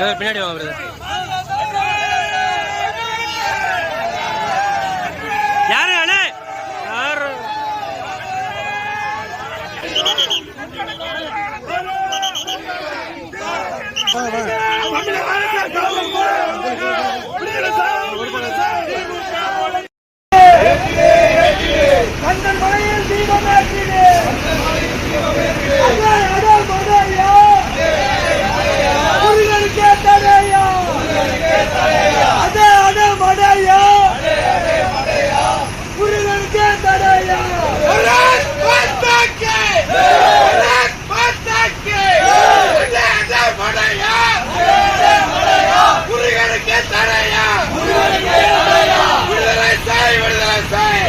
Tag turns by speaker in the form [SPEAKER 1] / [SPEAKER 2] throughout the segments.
[SPEAKER 1] Brother பின்னாடி வாங்க brother யாரு அண்ணே? யாரு?
[SPEAKER 2] கண்ணன்
[SPEAKER 3] முருகனுக்கே தடையா விடுதலை செய் விடுதலை செய்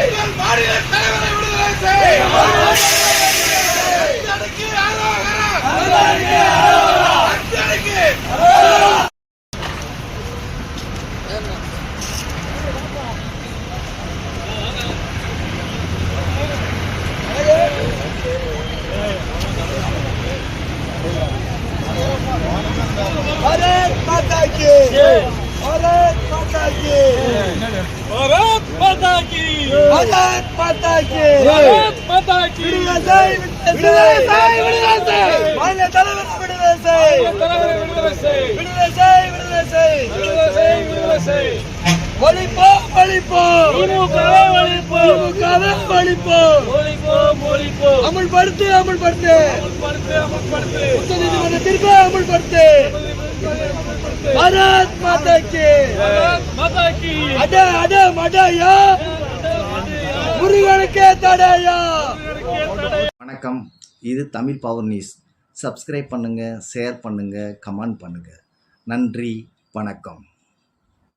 [SPEAKER 3] எங்கள் மாநில தலைவரை விடுதலை செய் அத்தனைக்கு அரோகரா. அத்தனைக்கு
[SPEAKER 2] பாரத் மாதா கி பாரத் மாதா கி
[SPEAKER 1] பாரத் மாதா கி
[SPEAKER 2] பாரத் மாதா கி
[SPEAKER 1] பாரத் மாதா கி
[SPEAKER 2] விடுதலை செய் விடுதலை செய் விடுதலை செய் மாநில தலைவர் விடுதலை செய்
[SPEAKER 1] தலைவரை விடுதலை செய்
[SPEAKER 2] விடுதலை செய் விடுதலை செய்
[SPEAKER 1] விடுதலை செய் விடுதலை செய்
[SPEAKER 2] ஒழிப்போம் ஒழிப்போம்
[SPEAKER 1] திமுகவை ஒழிப்போம்
[SPEAKER 2] திமுகவை ஒழிப்போம்
[SPEAKER 1] ஒழிப்போம் ஒழிப்போம்
[SPEAKER 2] அமல்படுத்து அமல்படுத்து.
[SPEAKER 1] அமல்படுத்து அமல்படுத்து
[SPEAKER 2] உச்ச நீதிமன்றத்திற்கு அமல்படுத்து. பாரத் மாதா கி
[SPEAKER 1] பாரத் மாதா கி
[SPEAKER 2] அட அட மடையா முருகனுக்கே தடையா
[SPEAKER 4] வணக்கம். இது தமிழ் பவர் நியூஸ். சப்ஸ்கிரைப் பண்ணுங்கள் ஷேர் பண்ணுங்கள் கமெண்ட் பண்ணுங்கள் நன்றி வணக்கம்.